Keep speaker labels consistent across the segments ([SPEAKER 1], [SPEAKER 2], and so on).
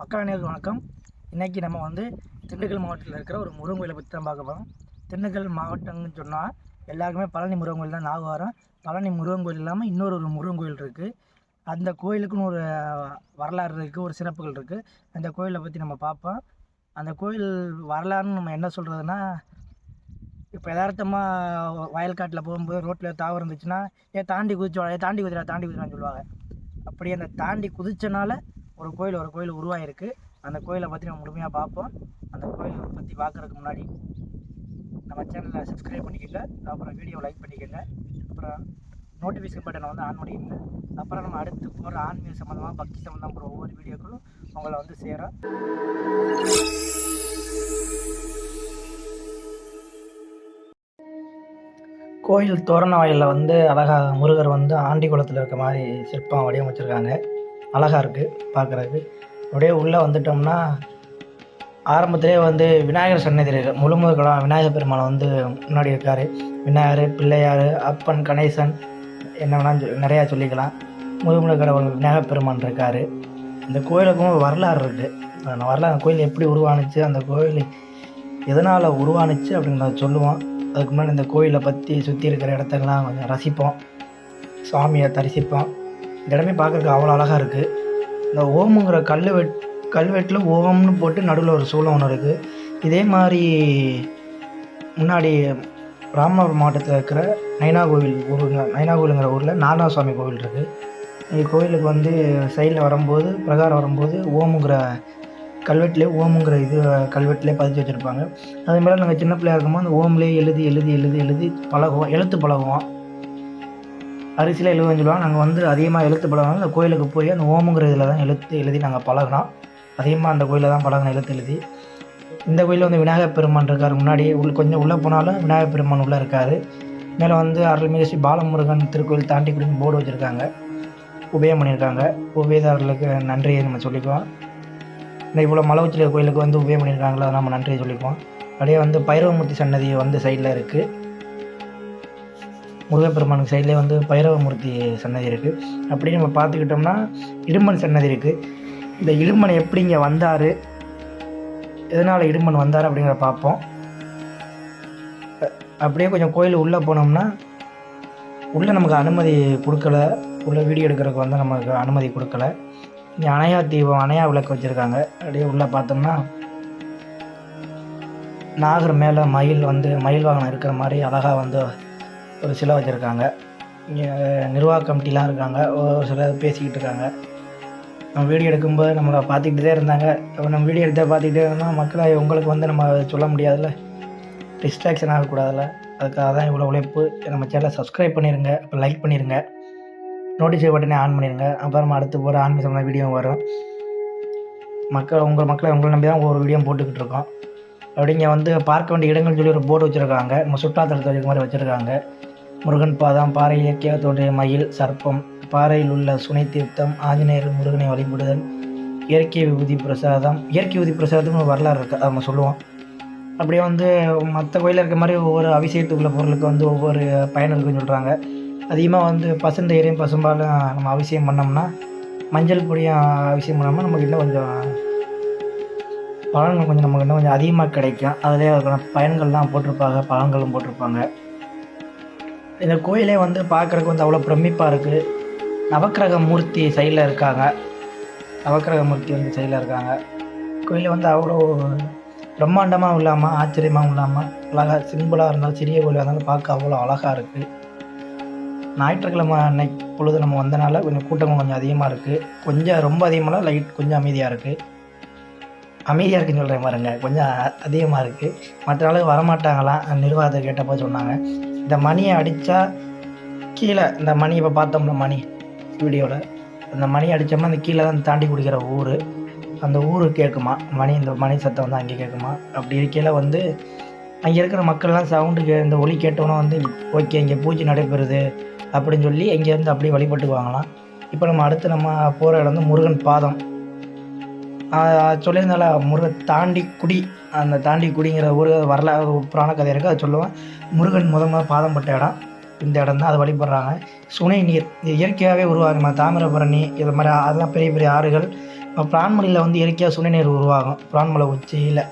[SPEAKER 1] மக்கள் அனைவருக்கும் வணக்கம். இன்றைக்கி நம்ம வந்து திண்டுக்கல் மாவட்டத்தில் இருக்கிற ஒரு முருகன் கோயிலை பற்றி தான் பார்க்க போகிறோம் திண்டுக்கல் மாவட்டம்னு சொன்னால் எல்லாருக்குமே பழனி முருகன் கோயில் தான் ஞாபகம் வரும். பழனி முருகன் கோயில் இல்லாமல் இன்னொரு ஒரு முருகன் கோயில் இருக்குது அந்த கோயிலுக்குன்னு ஒரு வரலாறு இருக்குது ஒரு சிறப்புகள் இருக்குது அந்த கோயிலை பற்றி நம்ம பார்ப்போம். அந்த கோயில் வரலாறுன்னு நம்ம என்ன சொல்கிறதுனா இப்போ யதார்த்தமாக வயல்காட்டில் போகும்போது ரோட்டில் தாவரம் இருந்துச்சுன்னா ஏ தாண்டி குதிச்சு ஏ தாண்டி குதிரா தாண்டி குதிரான்னு சொல்லுவாங்க. அப்படி அந்த தாண்டி குதிச்சனால ஒரு கோயில் ஒரு கோயில் உருவாயிருக்கு. அந்த கோயிலை பற்றி நம்ம முழுமையாக பார்ப்போம். அந்த கோயிலை பற்றி பார்க்குறதுக்கு முன்னாடி நம்ம சேனலை சப்ஸ்கிரைப் பண்ணிக்கோங்க. அப்புறம் வீடியோ லைக் பண்ணிக்கோங்க. அப்புறம் நோட்டிஃபிகேஷன் பட்டனை வந்து ஆன் பண்ணிக்கோங்க. அப்புறம் நம்ம அடுத்து போகிற ஆன்மீக சம்மந்தமாக பக்தி சம்மந்தமாக போகிற ஒவ்வொரு வீடியோக்களும் உங்களை வந்து சேரும். கோயில் தோரண வாயிலில் வந்து அழகாக முருகர் வந்து ஆண்டி குளத்தில் இருக்க மாதிரி சிற்பம் வடிவமைச்சிருக்காங்க. அழகாக இருக்குது பார்க்குறதுக்கு. அப்படியே உள்ளே வந்துட்டோம்னா ஆரம்பத்திலே வந்து விநாயகர் சன்னதி இருக்கு முழுமுதலாம் விநாயகர் பெருமாள் வந்து முன்னாடி இருக்கார். விநாயகர் பிள்ளையார் அப்பன் கணேசன் என்ன வேணாலும் நிறையா சொல்லிக்கலாம். முழுமுத கடவுள் விநாயகர் பெருமான் இருக்கார். இந்த கோயிலுக்கும் வரலாறு இருக்குது அந்த வரலாறு அந்த கோயில் எப்படி உருவானுச்சு அந்த கோயில் எதனால் உருவானுச்சு அப்படிங்கிறத சொல்லுவோம். அதுக்கு முன்னாடி இந்த கோயிலை பற்றி சுற்றி இருக்கிற இடத்தெல்லாம் கொஞ்சம் ரசிப்போம். சுவாமியை தரிசிப்போம். இந்த இடமே பார்க்குறதுக்கு அவ்வளோ அழகாக இருக்குது இந்த ஓமுங்கிற கல்வெட் கல்வெட்டில் ஓம்னு போட்டு நடுவில் ஒரு சூளம் ஒன்று இருக்குது இதே மாதிரி முன்னாடி ராமநாதபுரம் மாவட்டத்தில் இருக்கிற நைனா கோவில் ஊருங்க நைனா கோவிலுங்கிற ஊரில் நாராயண சுவாமி கோவில் இருக்குது இந்த கோயிலுக்கு வந்து சைடில் வரும்போது பிரகாரம் வரும்போது ஓமுங்கிற கல்வெட்டிலே ஓமுங்கிற இது கல்வெட்டிலே பதிச்சு வச்சுருப்பாங்க. அதே மாதிரி நாங்கள் சின்ன பிள்ளையா இருக்கும்போது அந்த ஓம்லேயே எழுதி எழுதி எழுதி எழுதி பழகுவோம் எழுத்து பழகுவோம். அரிசியில் எழுதுன்னு சொல்லுவாங்க. நாங்கள் வந்து அதிகமாக எழுத்து பழகினாலும் அந்த கோயிலுக்கு போய் அந்த ஓமுங்கிற இதில் தான் எழுத்து எழுதி நாங்கள் பழகினோம் அதிகமாக அந்த கோயிலில் தான் பழகின எழுத்து எழுதி. இந்த கோயிலில் வந்து விநாயகர் பெருமான் இருக்கார் முன்னாடி. உள்ள கொஞ்சம் உள்ளே போனாலும் விநாயகர் பெருமான் உள்ளே இருக்கார். மேலே வந்து அருள்மிகு ஸ்ரீ பாலமுருகன் திருக்கோயில் தாண்டி குடின்னு போர்டு வச்சுருக்காங்க. உபயம் பண்ணியிருக்காங்க உபயதாரர்களுக்கு நன்றியை நம்ம சொல்லிக்குவோம். இந்த இவ்வளோ மலை உச்சில கோயிலுக்கு வந்து உபயம் பண்ணியிருக்காங்களோ நம்ம நன்றியை சொல்லிக்குவோம். அப்படியே வந்து பைரவமூர்த்தி சன்னதி வந்து சைடில் இருக்குது முருகப்பெருமானுக்கு சைட்லேயே வந்து பைரவமூர்த்தி சன்னதி இருக்குது அப்படி நம்ம பார்த்துக்கிட்டோம்னா இடும்பன் சன்னதி இருக்குது இந்த இடும்பன் எப்படி இங்கே வந்தார்? எதனால் இடும்பன் வந்தார் அப்படிங்கிறத பார்ப்போம். அப்படியே கொஞ்சம் கோயில் உள்ளே போனோம்னா உள்ளே நமக்கு அனுமதி கொடுக்கல. உள்ளே வீடியோ எடுக்கிறதுக்கு வந்து நமக்கு அனுமதி கொடுக்கல. இங்கே அணையா தீபம் அணையா விளக்கு வச்சுருக்காங்க. அப்படியே உள்ளே பார்த்தோம்னா நாகர் மேலே மயில் வந்து மயில் வாகனம் இருக்கிற மாதிரி அழகாக வந்து ஒரு சிலை வச்சுருக்காங்க. இங்கே நிர்வாக கமிட்டிலாம் இருக்காங்க. ஒரு சிலர் பேசிக்கிட்டு இருக்காங்க. நம்ம வீடியோ எடுக்கும்போது நம்மளை பார்த்துக்கிட்டே இருந்தாங்க. இப்போ நம்ம வீடியோ எடுத்து பார்த்துக்கிட்டே இருந்தோம் மக்களை உங்களுக்கு வந்து நம்ம சொல்ல முடியாதுல்ல? டிஸ்ட்ராக்ஷன் ஆகக்கூடாதுல்ல? அதுக்காக தான் இவ்வளோ உழைப்பு. நம்ம சேனலை சப்ஸ்கிரைப் பண்ணிடுங்க அப்புறம் லைக் பண்ணிடுங்க நோட்டிஃபை பட்டனே ஆன் பண்ணிடுங்க அப்புறமா அடுத்து போகிற ஆன்மீக சம்மந்த வீடியோ வரும். மக்கள் உங்கள் மக்களை உங்களை நம்பி தான் ஒவ்வொரு வீடியோ போட்டுக்கிட்டு இருக்கோம். அப்படிங்க வந்து பார்க்க வேண்டிய இடங்கள்னு சொல்லி ஒரு போர்டு வச்சுருக்காங்க. நம்ம சுற்றுலாத்தலத்தை மாதிரி வச்சுருக்காங்க. முருகன் பாதம் பாறை இயற்கையாக தோன்றிய மயில் சர்ப்பம். பாறையில் உள்ள சுனை தீர்த்தம் ஆஞ்சநேயர் முருகனை வழிபடுதல் இயற்கை விபூதி பிரசாதம். இயற்கை விபூதி பிரசாதத்துக்கு வரலாறு இருக்குது அதை நம்ம சொல்லுவோம். அப்படியே வந்து மற்ற கோயிலில் இருக்க மாதிரி ஒவ்வொரு அபிஷேகத்துக்குள்ள பொருளுக்கு வந்து ஒவ்வொரு பயன் இருக்குன்னு சொல்கிறாங்க அதிகமாக வந்து பசுந்தயிரையும் பசும்பாலும் நம்ம அபிஷேகம் பண்ணோம்னா மஞ்சள் பொடியும் அபிஷேகம் பண்ணோம்னா நமக்கு இன்னும் கொஞ்சம் பலன்கள் கொஞ்சம் நமக்கு இன்னும் கொஞ்சம் அதிகமாக கிடைக்கும். அதிலே அதுக்கான பயன்கள்லாம் போட்டிருப்பாங்க பலன்களும் போட்டிருப்பாங்க. இந்த கோயிலே வந்து பார்க்குறதுக்கு வந்து அவ்வளோ பிரமிப்பாக இருக்குது நவக்கிரக மூர்த்தி சைடில் இருக்காங்க. நவக்கிரக மூர்த்தி வந்து சைடில் இருக்காங்க. கோயிலில் வந்து அவ்வளோ பிரம்மாண்டமாகவும் இல்லாமல் ஆச்சரியமாகவும் இல்லாமல் அழகாக சிம்பிளாக இருந்தாலும் சிறிய கோயிலாக இருந்தாலும் பார்க்க அவ்வளோ அழகாக இருக்குது ஞாயிற்றுக்கிழமை அன்னைக்கு பொழுது நம்ம வந்தனால கொஞ்சம் கூட்டமும் கொஞ்சம் அதிகமாக இருக்குது கொஞ்சம் ரொம்ப அதிகமாக லைட் கொஞ்சம் அமைதியாக இருக்குது அமைதியாக இருக்குன்னு சொல்கிறேன் பாருங்க. கொஞ்சம் அதிகமாக இருக்குது மற்ற நாளுக்கு வரமாட்டாங்களாம். நிர்வாகத்தை கேட்டப்போ சொன்னாங்க. இந்த மணியை அடித்தா கீழே இந்த மணி இப்போ பார்த்தோம்ல மணி வீடியோவில் அந்த மணி அடித்தோம்னா அந்த கீழே தான் தாண்டி குடிக்கிற ஊர். அந்த ஊர் கேட்குமா மணி இந்த மணி சத்தம் வந்து அங்கே கேட்குமா அப்படி இருக்கையில் வந்து அங்கே இருக்கிற மக்கள்லாம் சவுண்டு கே இந்த ஒலி கேட்டோன்னா வந்து ஓகே இங்கே பூஜை நடைபெறுது அப்படின்னு சொல்லி இங்கேருந்து அப்படியே வழிபட்டுக்குவாங்களாம். இப்போ நம்ம அடுத்து நம்ம போகிற இடம் வந்து முருகன் பாதம். சொல்லியிருந்தால முருகன் தாண்டி குடி. அந்த தாண்டி குடிங்கிற ஒரு வரலாறு ஒரு புராண கதை இருக்குது அதை சொல்லுவேன். முருகன் முத முத பாதம் பட்ட இடம். இந்த இடம் தான் அதை வழிபடுறாங்க. சுனை நீர். இயற்கையாகவே உருவாகுமா தாமிரபரணி இது மாதிரி அதெல்லாம் பெரிய பெரிய ஆறுகள். பிரான்மலையில் வந்து இயற்கையாக சுனைநீர் உருவாகும். பிரான்மலை உச்சியில்.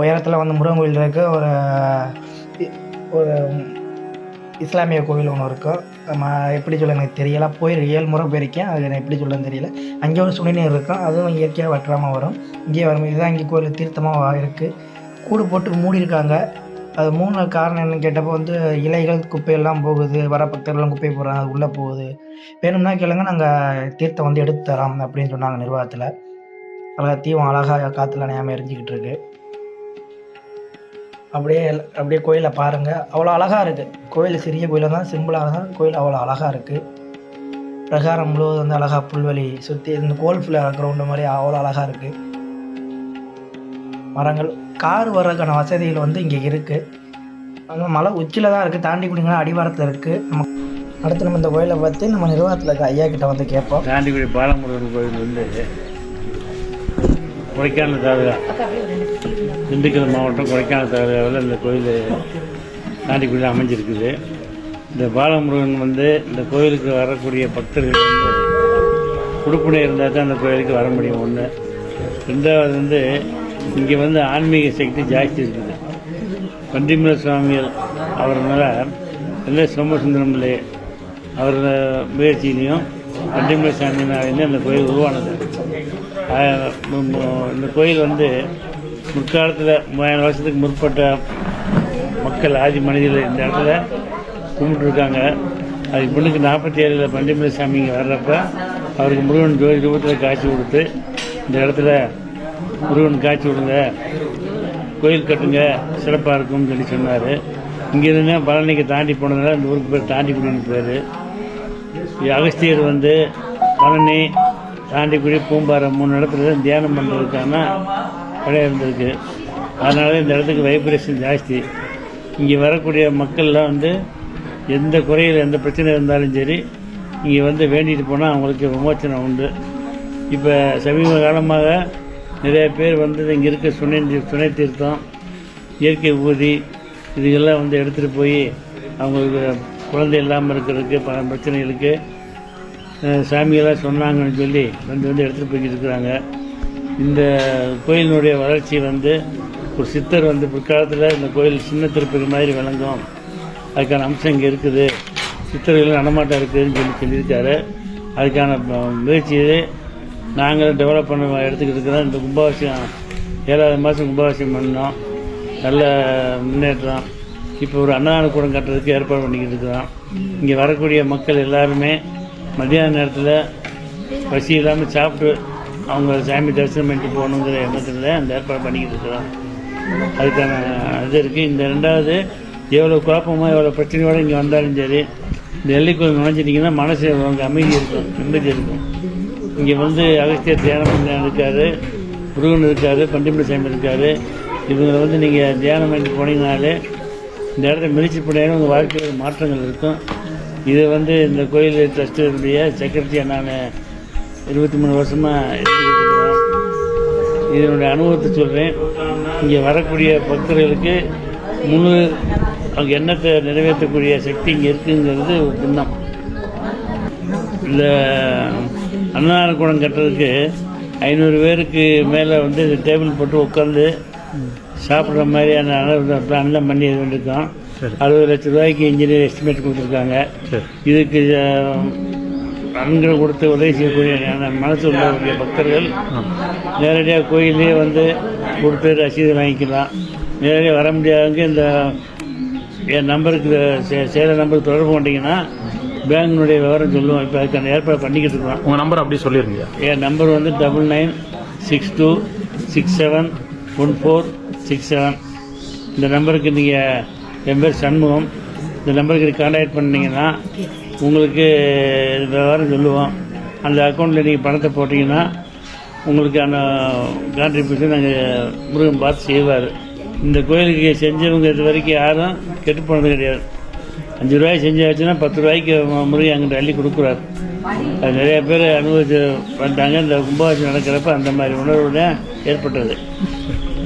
[SPEAKER 1] உயரத்தில் வந்து முருகன் கோயில் இருக்குது ஒரு ஒரு இஸ்லாமிய கோவில் ஒன்று இருக்கும் எப்படி சொல்ல எனக்கு தெரியல. போய் ஏழு முறை போயிருக்கேன். அது எனக்கு எப்படி சொல்லன்னு தெரியல. அங்கே ஒரு சுனைநீர் இருக்கும். அதுவும் இயற்கையாக வற்றாமல் வரும். இங்கே வரும். இதுதான் இங்கே கோயில் தீர்த்தமாக இருக்குது கூடு போட்டு மூடி இருக்காங்க. அது மூணு காரணம் என்னன்னு கேட்டப்போ வந்து இலைகள் குப்பையெல்லாம் போகுது. வர பக்தர்கள்லாம் குப்பை போடுறாங்க. அது உள்ளே போகுது. வேணும்னா கேளுங்க நாங்கள் தீர்த்தம் வந்து எடுத்து தரோம் அப்படின்னு சொன்னாங்க நிர்வாகத்தில். அழகாக தீவம் அழகாக காற்றுல நயாமல் எரிஞ்சிக்கிட்டு இருக்குது அப்படியே அப்படியே கோயிலை பாருங்கள் அவ்வளோ அழகாக இருக்குது கோயில் சிறிய கோயிலாக தான் சிம்பிளாக தான் கோயில் அவ்வளோ அழகாக இருக்குது பிரகாரம் முழுவதும் வந்து அழகாக புல்வெளி சுற்றி இந்த கோல் ஃபுல்லாக கிரவுண்டு மாதிரி அவ்வளோ அழகாக இருக்குது மரங்கள் கார் வர்றதுக்கான வசதிகள் வந்து இங்கே இருக்குது அங்கே மலை உச்சியில் தான் இருக்குது தாண்டி குடிங்கன்னா அடிவாரத்தில் இருக்குது நம்ம அடுத்து நம்ம இந்த கோயிலை பார்த்து நம்ம நிர்வாகத்தில் இருக்க ஐயா கிட்ட வந்து கேட்போம்.
[SPEAKER 2] தாண்டிக்குடி பாலமுருகன் கோயில் வந்து கொடைக்கானல் தாலுகா. திண்டுக்கல் மாவட்டம் கொடைக்கானல் தாலுகாவில் இந்த கோயில் தாண்டிக்குடியில் அமைஞ்சிருக்குது. இந்த பாலமுருகன் வந்து இந்த கோயிலுக்கு வரக்கூடிய பக்தர்கள் வந்து உடுப்புணை இருந்தால் தான் அந்த கோயிலுக்கு வர முடியும் ஒன்று ரெண்டாவது வந்து இங்கே வந்து ஆன்மீக சக்தி ஜாஸ்தி இருக்குது. பண்டிமல சுவாமிகள் அவர்னால இல்லை சோமசுந்தரம் பிள்ளை அவர் முயற்சியிலையும் பண்டிமல சாமியினாலேருந்து அந்த கோயில் உருவானது. இந்த கோயில் வந்து முற்காலத்தில் மூவாயிரம் வருஷத்துக்கு முற்பட்ட மக்கள் ஆதி மனிதர்கள் இந்த இடத்துல கும்பிட்டுருக்காங்க. அதுக்கு பொண்ணுக்கு நாற்பத்தி ஏழில் பண்டிமலை சாமி இங்கே வர்றப்ப அவருக்கு முருகன் ஜோதி ரூபத்தில் காட்சி கொடுத்து இந்த இடத்துல முருகன் காட்சி கொடுங்க கோயில் கட்டுங்க சிறப்பாக இருக்கும்னு சொல்லி சொன்னார். இங்கேருந்து பழனிக்கு தாண்டி போனதுனால இந்த ஊருக்கு பேர் தாண்டிக்குடின்னு பேர். அகஸ்தியர் வந்து பழனி தாண்டிக்குடி பூம்பாறை மூணு இடத்துல தான் தியானம் பண்ணுறதுக்கான பழைய இருந்திருக்கு. அதனால இந்த இடத்துக்கு வைப்ரேஷன் ஜாஸ்தி. இங்கே வரக்கூடிய மக்கள்லாம் வந்து எந்த குறையில் எந்த பிரச்சனை இருந்தாலும் சரி இங்கே வந்து வேண்டிட்டு போனால் அவங்களுக்கு விமோச்சனம் உண்டு. இப்போ சமீப காலமாக நிறைய பேர் வந்து இங்கே இருக்க சுனை துணை தீர்த்தம் இயற்கை ஊதி இதுகெல்லாம் வந்து எடுத்துகிட்டு போய் அவங்களுக்கு குழந்தை இல்லாமல் இருக்கிறதுக்கு பல பிரச்சனைகளுக்கு சாமியெல்லாம் சொன்னாங்கன்னு சொல்லி வந்து வந்து எடுத்துகிட்டு போய்கிட்டு இருக்கிறாங்க. இந்த கோயிலினுடைய வளர்ச்சி வந்து ஒரு சித்தர் வந்து பிற்காலத்தில் இந்த கோயில் சின்ன திருப்பதி மாதிரி விளங்கும். அதுக்கான அம்சம் இங்கே இருக்குது. சித்தர்கள் நடமாட்டம் இருக்குதுன்னு சொல்லி சொல்லியிருக்காரு. அதுக்கான முயற்சியை நாங்களும் டெவலப் பண்ண எடுத்துக்கிட்டு இருக்கிறோம். இந்த கும்பாபிஷேகம் ஏழாவது மாதம் கும்பாபிஷேகம் பண்ணோம். நல்ல முன்னேற்றம். இப்போ ஒரு அன்னதான கூடம் கட்டுறதுக்கு ஏற்பாடு பண்ணிக்கிட்டு இருக்கிறோம். இங்கே வரக்கூடிய மக்கள் எல்லாருமே மத்தியான நேரத்தில் பசி இல்லாமல் சாப்பிட்டு அவங்க சாமி தரிசனம் பண்ணிட்டு போகணுங்கிற எண்ணத்தில் அந்த ஏற்பாடு பண்ணிக்கிட்டு இருக்கிறோம். அதுக்கான இது இருக்குது இந்த ரெண்டாவது எவ்வளோ குழப்பமோ எவ்வளோ பிரச்சனையோடு இங்கே வந்தாலும் சரி இந்த எல்லைக்குள்ள நுழைஞ்சிட்டிங்கன்னா மனசு அவங்க அமைதி இருக்கும் நிம்மதி இருக்கும். இங்கே வந்து அகஸ்தியர் தியானம் பண்ண இருக்கார் முருகன் இருக்கார் பண்டிமலை சாமி இருக்கார். இவங்களை வந்து நீங்கள் தியானம் பண்ணி போனீங்கனாலே இந்த இடத்த மிதிச்சு போனீங்கன்னா உங்கள் வாழ்க்கையில் மாற்றங்கள் இருக்கும். இது வந்து இந்த கோயில் ட்ரஸ்ட்டுடைய செக்ரட்டரியாக நான் இருபத்தி மூணு வருஷமாக இதனுடைய அனுபவத்தை சொல்கிறேன் இங்கே வரக்கூடிய பக்தர்களுக்கு முழு அவங்க எண்ணத்தை நிறைவேற்றக்கூடிய சக்தி இங்கே இருக்குங்கிறது ஒரு திண்ணம் இந்த அன்னதான கூடம் கட்டுறதுக்கு ஐநூறு பேருக்கு மேலே வந்து டேபிள் போட்டு உட்காந்து சாப்பிட்ற மாதிரியான அளவு பிளான்லாம் பண்ணி இது பண்ணியிருக்கோம் அறுபது லட்ச ரூபாய்க்கு இன்ஜினியர் எஸ்டிமேட் கொடுத்துருக்காங்க. இதுக்கு நன்கு கொடுத்து உதவி செய்யக்கூடிய அந்த மனசு உள்ளவர்களுடைய பக்தர்கள் நேரடியாக கோயிலே வந்து கொடுத்து ரசீது வாங்கிக்கலாம். நேரடியாக வர முடியாதவங்க இந்த என் நம்பருக்கு சே- சேலம் நம்பருக்கு தொடர்பு கொண்டீங்கன்னா பேங்கினுடைய விவரம் சொல்லுவோம். இப்போ அதுக்கான ஏற்பாடு பண்ணிக்கிட்டு இருக்கோம்.
[SPEAKER 3] உங்கள் நம்பர் அப்படியே சொல்லிடுங்க
[SPEAKER 2] என் நம்பர் வந்து double nine six two six seven one four six seven. இந்த நம்பருக்கு நீங்கள் என் பேர் சண்முகம். இந்த நம்பருக்கு கான்டாக்ட் பண்ணீங்கன்னா உங்களுக்கு விவரம் சொல்லுவோம். அந்த அக்கௌண்ட்டில் நீங்கள் பணத்தை போட்டிங்கன்னா உங்களுக்கான கான்ட்ரிபியூஷன் நாங்கள் முருகன் பார்த்து செய்வார். இந்த கோயிலுக்கு செஞ்சவங்க இது வரைக்கும் யாரும் கெட்டு போனது கிடையாது. அஞ்சு ரூபாய் செஞ்சாச்சுன்னா பத்து ரூபாய்க்கு முருகன் அங்கிட்ட அள்ளி கொடுக்குறாரு. அது நிறைய பேர் அனுபவிச்சு பண்ணிட்டாங்க இந்த கும்பாபிஷேகம் நடக்கிறப்ப அந்த மாதிரி உணர்வுடன் ஏற்பட்டது.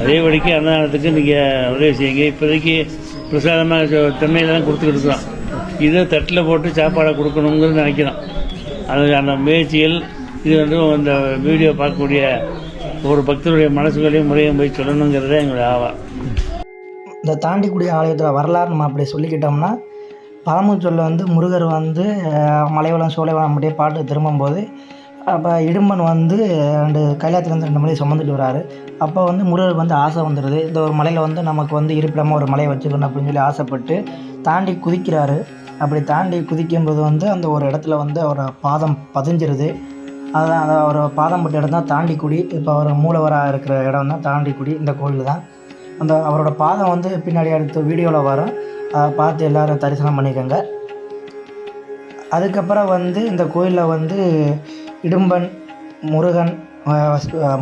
[SPEAKER 2] அதே வழிக்கு அன்னதானத்துக்கு நீங்கள் உதவி செய்யுங்க. இப்போதைக்கு பிரசாதமாக தென்னையில் தான் கொடுத்துக்கிட்டு இருக்கிறோம் இதை தட்டில் போட்டு சாப்பாடை கொடுக்கணுங்கிறது நினைக்கிறோம். அதுக்கான முயற்சியில் இது வந்து இந்த வீடியோ பார்க்கக்கூடிய ஒரு பக்தருடைய மனசுகளையும் முறையும் போய் சொல்லணுங்கிறதே எங்களுடைய ஆவா.
[SPEAKER 1] இந்த தாண்டிக்குடி ஆலயத்தில் வரலாறு நம்ம அப்படி சொல்லிக்கிட்டோம்னா பழமுச்சொல்ல வந்து முருகர் வந்து மலைவளம் சோலைவளம் அப்படியே பாட்டு திரும்பும்போது அப்போ இடும்பன் வந்து ரெண்டு கைலாயத்துலேருந்து ரெண்டு மலையை சுமந்துட்டு வராரு. அப்போ வந்து முருகருக்கு வந்து ஆசை வந்துடுது இந்த ஒரு மலையில் வந்து நமக்கு வந்து இருப்பிடமாக ஒரு மலையை வச்சுக்கணும் அப்படின்னு சொல்லி ஆசைப்பட்டு தாண்டி குதிக்கிறாரு. அப்படி தாண்டி குதிக்கும்போது வந்து அந்த ஒரு இடத்துல வந்து அவரை பாதம் பதிஞ்சிருது. அதான் அதை அவர் பாதம் பட்ட இடம் தான் தாண்டிக்குடி. இப்போ அவர் மூலவராக இருக்கிற இடம் தான் தாண்டிக்குடி இந்த கோயில் தான். அந்த அவரோட பாதம் வந்து பின்னாடி அடுத்த வீடியோவில் வரும். அதை பார்த்து எல்லோரும் தரிசனம் பண்ணிக்கோங்க. அதுக்கப்புறம் வந்து இந்த கோயிலில் வந்து இடும்பன் முருகன்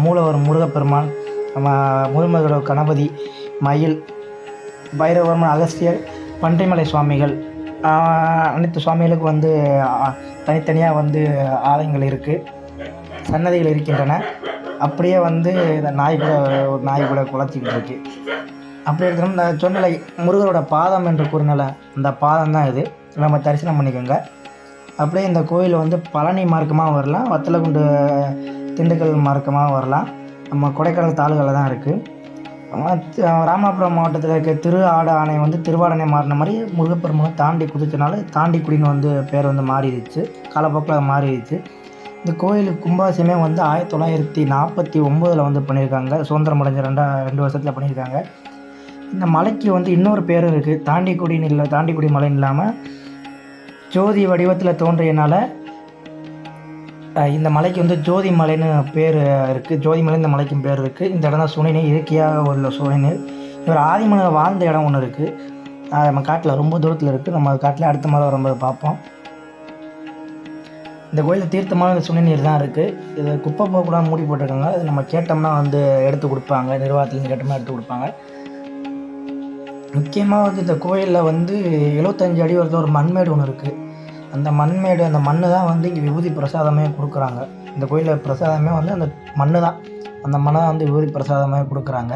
[SPEAKER 1] மூலவர் முருகப்பெருமான் நம்ம முருகனோட கணபதி மயில் பைரவர்மன் அகஸ்தியர் பன்றிமலை சுவாமிகள் அனைத்து சுவாமிகளுக்கு வந்து தனித்தனியாக வந்து ஆலயங்கள் இருக்குது சன்னதிகள் இருக்கின்றன. அப்படியே வந்து இந்த நாய் கூட ஒரு நாய் கூட குலைச்சிக்கிட்டு இருக்கு. அப்படி இருக்கிறோம் நான் சொன்னல முருகரோட பாதம் என்று கூறினால அந்த பாதம் தான் இது. நம்ம தரிசனம் பண்ணிக்கோங்க. அப்படியே இந்த கோயில் வந்து பழனி மார்க்கமாக வரலாம். வத்தலகுண்டு திண்டுக்கல் மார்க்கமாக வரலாம். நம்ம கொடைக்கானல் தாலுகாவில் தான் இருக்குது ராமநாதபுரம் மாவட்டத்தில் இருக்க திரு ஆட ஆணை வந்து திருவாடனை மாறின மாதிரி முருகப்பெருமானை தாண்டி குதிச்சனால தாண்டிக்குடின்னு வந்து பேர் வந்து மாறிடுச்சு. காலப்போக்கில் மாறிடுச்சு. இந்த கோயிலுக்கு கும்பாசியமே வந்து ஆயிரத்தி தொள்ளாயிரத்தி நாற்பத்தி ஒம்போதில் வந்து பண்ணியிருக்காங்க. சுதந்திரம் அடைஞ்ச ரெண்டா ரெண்டு வருஷத்தில் பண்ணியிருக்காங்க. இந்த மலைக்கு வந்து இன்னொரு பேரும் இருக்குது தாண்டிக்குடின்னு இல்லை தாண்டிக்குடி மலைன்னு இல்லாமல் ஜோதி வடிவத்தில் தோன்றியனால இந்த மலைக்கு வந்து ஜோதி மலைன்னு பேர் இருக்குது ஜோதி மலை இந்த மலைக்கும் பேர் இருக்குது இந்த இடம் தான் சுனைநீர் இயற்கையாக உள்ள சுனைநீர் இவர் ஆதிமனிதர் வாழ்ந்த இடம் ஒன்று இருக்குது நம்ம காட்டில் ரொம்ப தூரத்தில் இருக்குது நம்ம காட்டில் அடுத்த மாதம் வரும்போது பார்ப்போம். இந்த கோயிலில் தீர்த்தமான இந்த சுனைநீர் தான் இருக்குது இது குப்பை போகக்கூடாது மூடி போட்டிருக்காங்க. இது நம்ம கேட்டோம்னா வந்து எடுத்து கொடுப்பாங்க. நிர்வாகத்துலேருந்து கேட்டோம்னா எடுத்து கொடுப்பாங்க. முக்கியமாக வந்து இந்த கோயிலில் வந்து எழுபத்தஞ்சு அடி வரது ஒரு மண்மேடு ஒன்று இருக்குது அந்த மண்மேடு அந்த மண்ணு தான் வந்து இங்கே விபூதி பிரசாதமே கொடுக்குறாங்க. இந்த கோயிலில் பிரசாதமே வந்து அந்த மண்ணு தான் அந்த மண்ணை தான் வந்து விபூதி பிரசாதமே கொடுக்குறாங்க.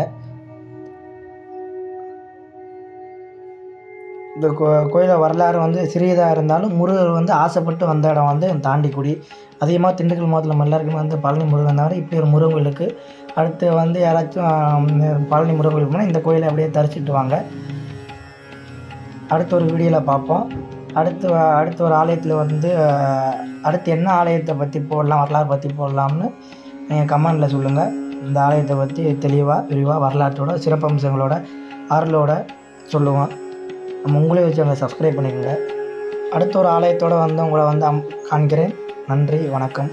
[SPEAKER 1] இந்த கோ கோயிலை வரலாறு வந்து சிறியதாக இருந்தாலும் முருகர் வந்து ஆசைப்பட்டு வந்த இடம் வந்து தாண்டிக்குடி. அதிகமாக திண்டுக்கல் மாவட்டத்தில் எல்லாருக்குமே வந்து பழனி முருகன் தவிர இப்படி ஒரு முருகன் கோயில் அடுத்து வந்து யாராச்சும் பழனி முருகன் போனால் இந்த கோயிலை அப்படியே தரிச்சிட்டு வாங்க. அடுத்த ஒரு வீடியோவில் பார்ப்போம். அடுத்து அடுத்து ஒரு ஆலயத்தில் வந்து அடுத்து என்ன ஆலயத்தை பற்றி போடலாம் வரலாறு பற்றி போடலாம்னு நீங்கள் கமெண்டில் சொல்லுங்கள் இந்த ஆலயத்தை பற்றி தெளிவாக விரிவாக வரலாற்றோட சிறப்பம்சங்களோட அருளோட சொல்லுவோம். நம்ம உங்களே வச்சு அங்கே சப்ஸ்கிரைப் பண்ணிக்கோங்க. அடுத்த ஒரு ஆலயத்தோடு வந்து உங்களை வந்து காண்கிறேன். நன்றி வணக்கம்.